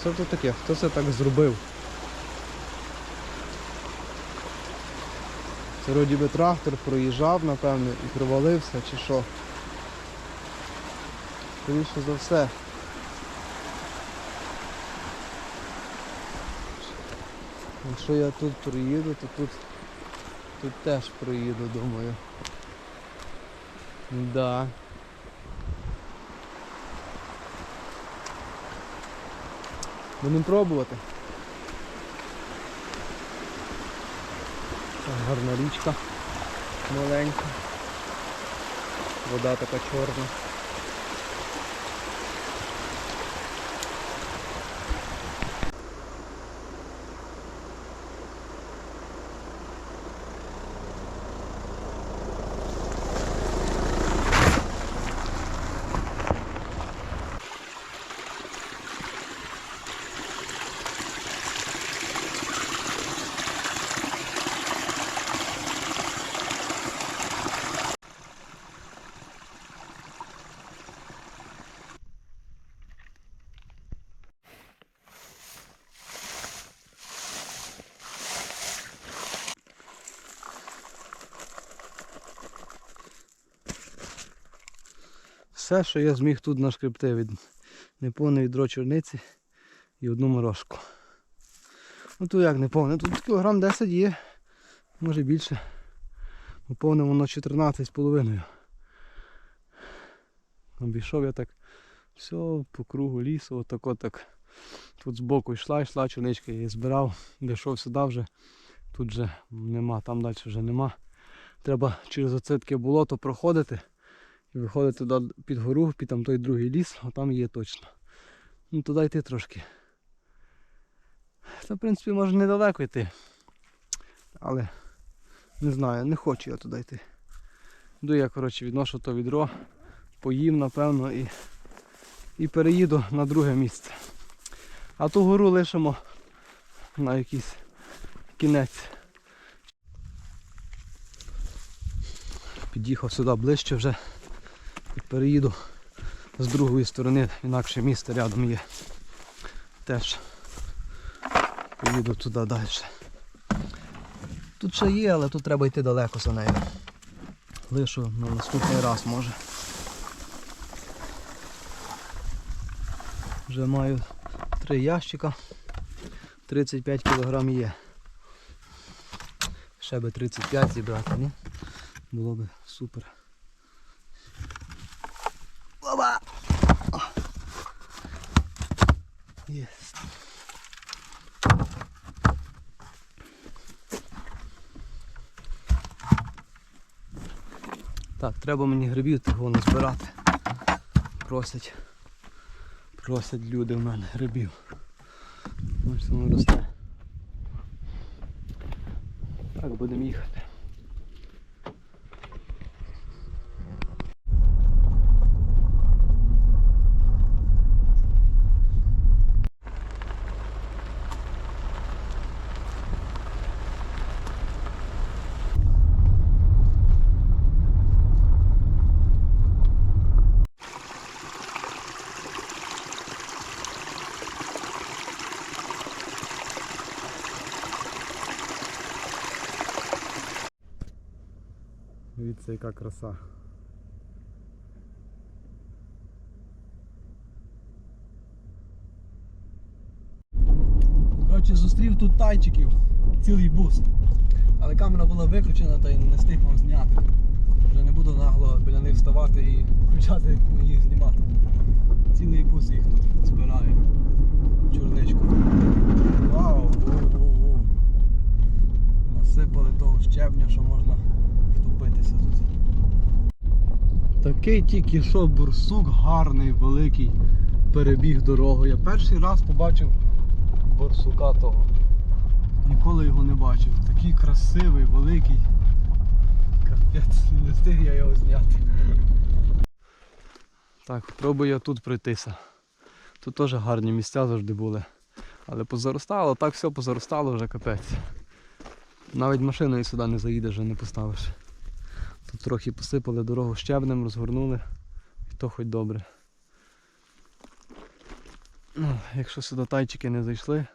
Що це таке? Хто це так зробив? Це вроді би трактор проїжджав, напевно, і провалився чи що. Скоріше за все. Якщо я тут проїду, то тут, тут теж проїду, думаю. Да. Будемо пробувати. Гарна річка маленька. Вода така чорна. Все, що я зміг тут нашкребти від неповне відро чорниці і одну морожку. Ну тут як неповне, тут кілограм 10 є, може більше. Ну, повне воно 14 з половиною. Обійшов я так все по кругу лісу, отак отак. Тут збоку йшла, йшла чорничка, я її збирав, дійшов сюди вже. Тут вже нема, там далі вже нема. Треба через оце таке болото проходити і виходити туди під гору, під там той другий ліс, а там є точно. Ну туди йти трошки. Це в принципі може недалеко йти. Але не знаю, не хочу я туди йти. Йду я, коротше, відношу то відро, поїм, напевно, і, і переїду на друге місце. А ту гору лишимо на якийсь кінець. Під'їхав сюди ближче вже переїду з другої сторони, інакше місце рядом є. Теж поїду туди далі. Тут ще є, але тут треба йти далеко за нею. Лишу на наступний раз може. Вже маю три ящика. 35 кг є. Ще би 35 зібрати, ні? Було би супер. Так, треба мені грибів того не збирати. Просять. Просять люди в мене грибів. Ось воно росте. Так, будемо їхати. Дивіться, яка краса. Коротше, зустрів тут тайчиків, цілий бус. Але камера була виключена та й не встиг вам зняти. Вже не буду нагло біля них вставати і включати їх знімати. Цілий бус їх тут збирає. Чорничку. Вау! Насипали того щебня, що можна втопитися тут. Такий тільки що бурсук гарний, великий перебіг дорогу. Я перший раз побачив борсука того. Ніколи його не бачив. Такий красивий, великий. Капець, не встиг я його зняти. Так, пробую я тут пройтися. Тут теж гарні місця завжди були. Але позаростало, так все позаростало вже капець. Навіть машиною сюди не заїдеш, вже не поставиш. Тут трохи посипали дорогу щебнем, розгорнули. І то хоч добре. Ну, якщо сюди тайчики не зайшли,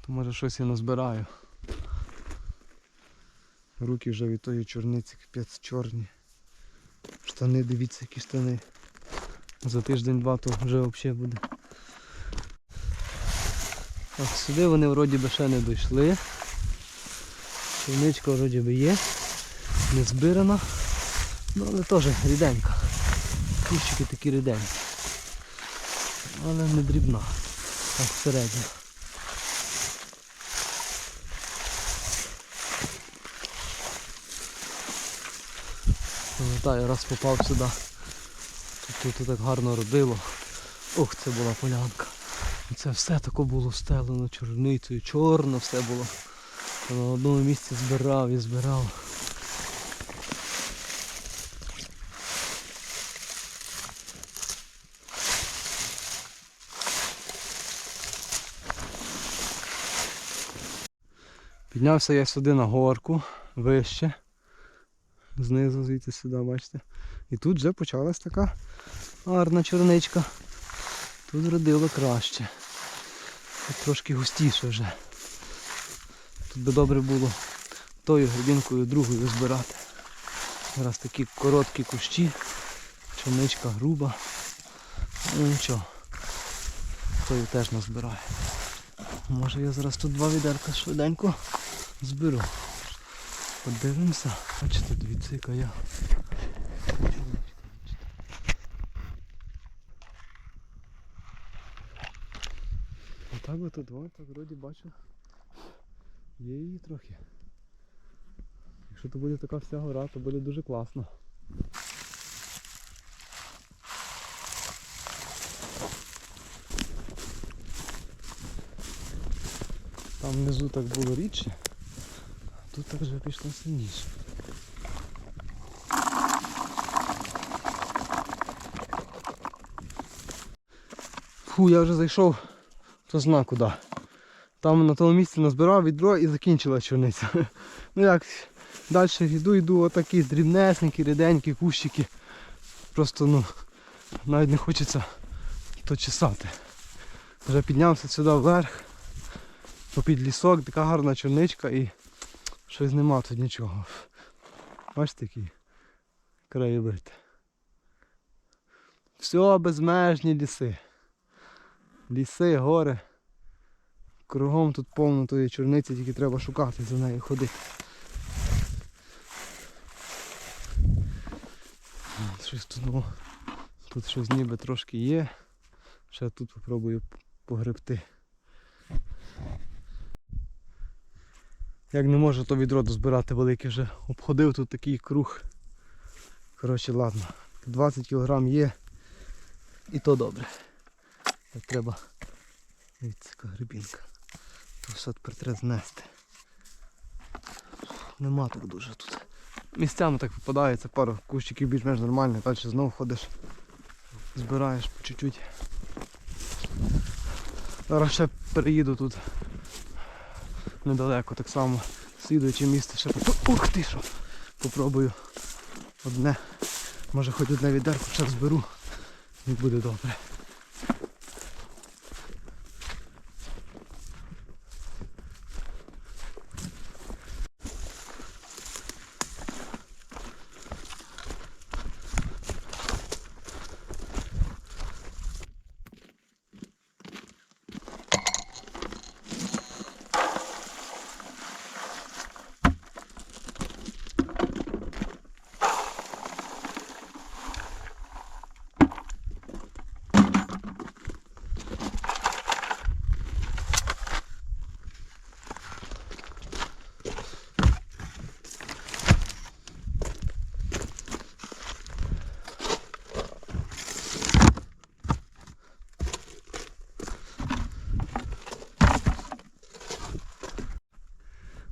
то може щось і назбираю. Руки вже від тої чорниці капець чорні. Штани, дивіться, які штани. За тиждень-два то вже взагалі буде. Так, сюди вони вроді би ще не дійшли. Черничка вроді би є. Не збирана. Ну але теж ріденька. Кущики такі ріденькі. Але не дрібна. Так середня. Пам'ятаю, раз попав сюди. Тут, тут так гарно родило. Ох, це була полянка. Це все таке було стелено чорницею, чорно все було. На одному місці збирав і збирав. Піднявся я сюди на горку, вище. Знизу звідти сюди, бачите. І тут вже почалась така гарна чорничка. Тут родило краще. Тут трошки густіше вже. Тут би добре було тою грибінкою другою збирати. Зараз такі короткі кущі, чорничка груба. Ну нічого. Тою теж назбираю. Може я зараз тут два відерка швиденько зберу. Подивимося. Бачите, дивіться, яка я. Отак от тут, о, так вроді бачу. Є її трохи. Якщо то буде така вся гора, то буде дуже класно. Там внизу так було а тут так вже пішло сильніше. Фу, я вже зайшов, то зна куди. Там на тому місці назбирав відро і закінчила чорниця. Ну як, далі йду, йду, отакі дрібнесенькі, ріденькі кущики. Просто ну, навіть не хочеться то чесати. Вже піднявся сюди вверх, попід лісок, така гарна чорничка і щось нема тут нічого. Бачите який краєвид. Все безмежні ліси. Ліси, гори. Кругом тут повно тої чорниці, тільки треба шукати за нею ходити. Щось тут, ну, тут щось ніби трошки є. Ще тут попробую погребти. Як не можу, то відро дозбирати велике вже. Обходив тут такий круг. Коротше, ладно. 20 кг є. І то добре. Так треба. Дивіться, грибінка. То все тепер треба знести. Нема так дуже тут. Місцями так попадається, пару кущиків більш-менш нормально, далі знову ходиш, збираєш по чуть-чуть. Зараз ще переїду тут недалеко, так само слідуюче місце ще поп- Ух ти що! Попробую одне, може хоч одне відерку ще зберу і буде добре.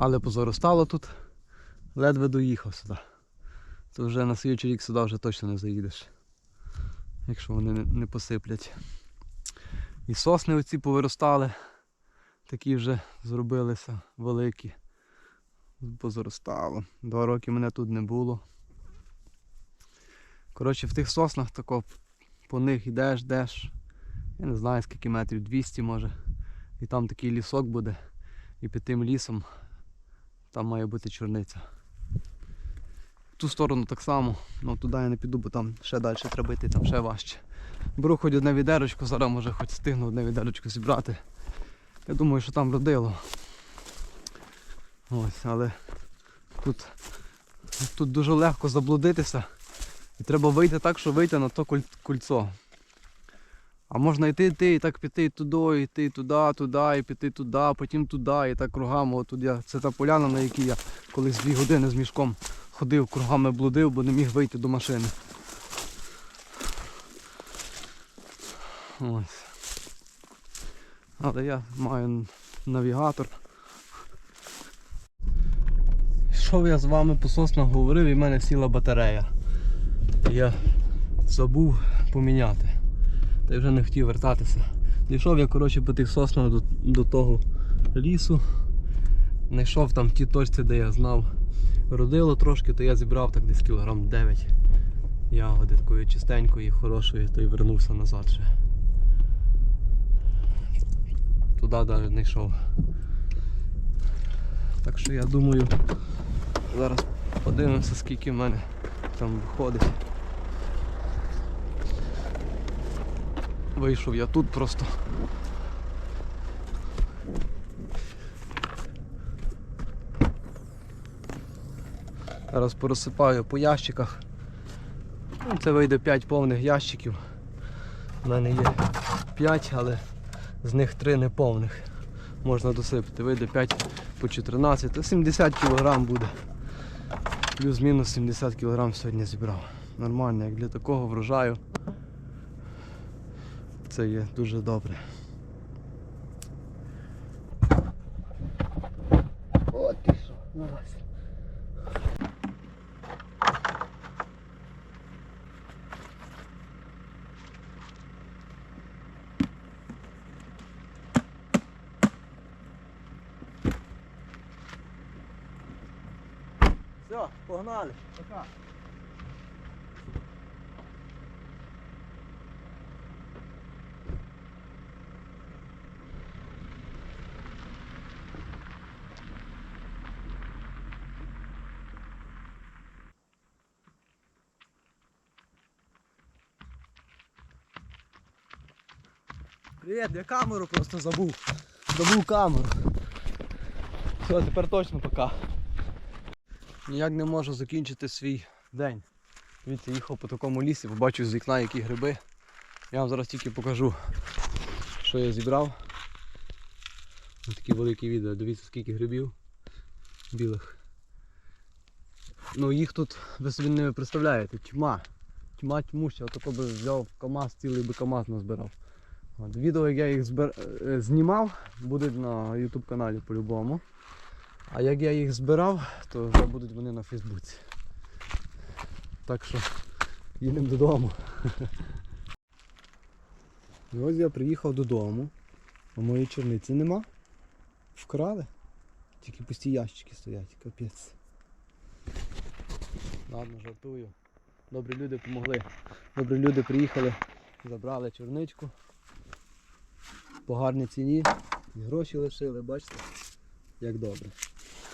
Але позаростало тут, ледве доїхав сюди. То вже на слідчий рік сюди вже точно не заїдеш. Якщо вони не, не посиплять. І сосни оці повиростали, такі вже зробилися великі. Позаростало. Два роки мене тут не було. Коротше, в тих соснах тако по них йдеш, йдеш Я не знаю скільки метрів, 200 може. І там такий лісок буде. І під тим лісом там має бути чорниця. Ту сторону так само, ну туди я не піду, бо там ще далі треба йти, там ще важче. Беру хоч одне відерочко, зараз може хоч встигну одне відерочко зібрати. Я думаю, що там родило. Ось, але тут, тут дуже легко заблудитися. І треба вийти так, щоб вийти на то куль- кульцо. А можна йти, йти, і так піти туди, йти туди, туди, і піти туди, потім туди, і так кругами. От тут я, це та поляна, на якій я колись дві години з мішком ходив, кругами блудив, бо не міг вийти до машини. Ось. Але я маю навігатор. Йшов я з вами по соснах говорив і в мене сіла батарея. Я забув поміняти. Та й вже не хотів вертатися. Дійшов я коротше, по тих соснах до, до того лісу. Знайшов там в тій точці, де я знав, родило трошки, то я зібрав так десь кілограм 9 ягоди такої чистенької, хорошої, то й вернувся назад вже. Туди навіть не йшов. Так що я думаю, зараз подивимося, скільки в мене там виходить. Вийшов я тут просто. Зараз порозсипаю по ящиках. Ну, Це вийде 5 повних ящиків. У мене є 5, але з них 3 неповних. Можна досипати. Вийде 5 по 14, то 70 кг буде. Плюс-мінус 70 кг сьогодні зібрав. Нормально, як для такого врожаю. Це є дуже добре. О, ти що, наразі. Все, погнали. Пока. Привіт, я камеру просто забув. Забув камеру. Все, тепер точно пока. Ніяк не можу закінчити свій день. Дивіться, їхав по такому лісі, побачив з вікна які гриби. Я вам зараз тільки покажу, що я зібрав. Ось такі великі відео. Дивіться скільки грибів білих. Ну їх тут, ви собі не представляєте, тьма. Тьма тьмуща, отако би взяв КАМАЗ, цілий би КАМАЗ назбирав. От, відео, як я їх збир... е, знімав, будуть на YouTube каналі по-любому. А як я їх збирав, то вже будуть вони на Фейсбуці. Так що їдемо додому. І ось я приїхав додому. А моєї черниці нема. Вкрали. Тільки пусті ящики стоять, капець. Ладно, жартую. Добрі люди допомогли. Добрі люди приїхали, забрали чорничку. По гарній ціні. І гроші лишили, бачите? Як добре.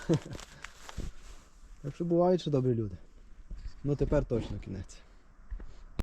Так що бувають, що добрі люди. Ну тепер точно кінець.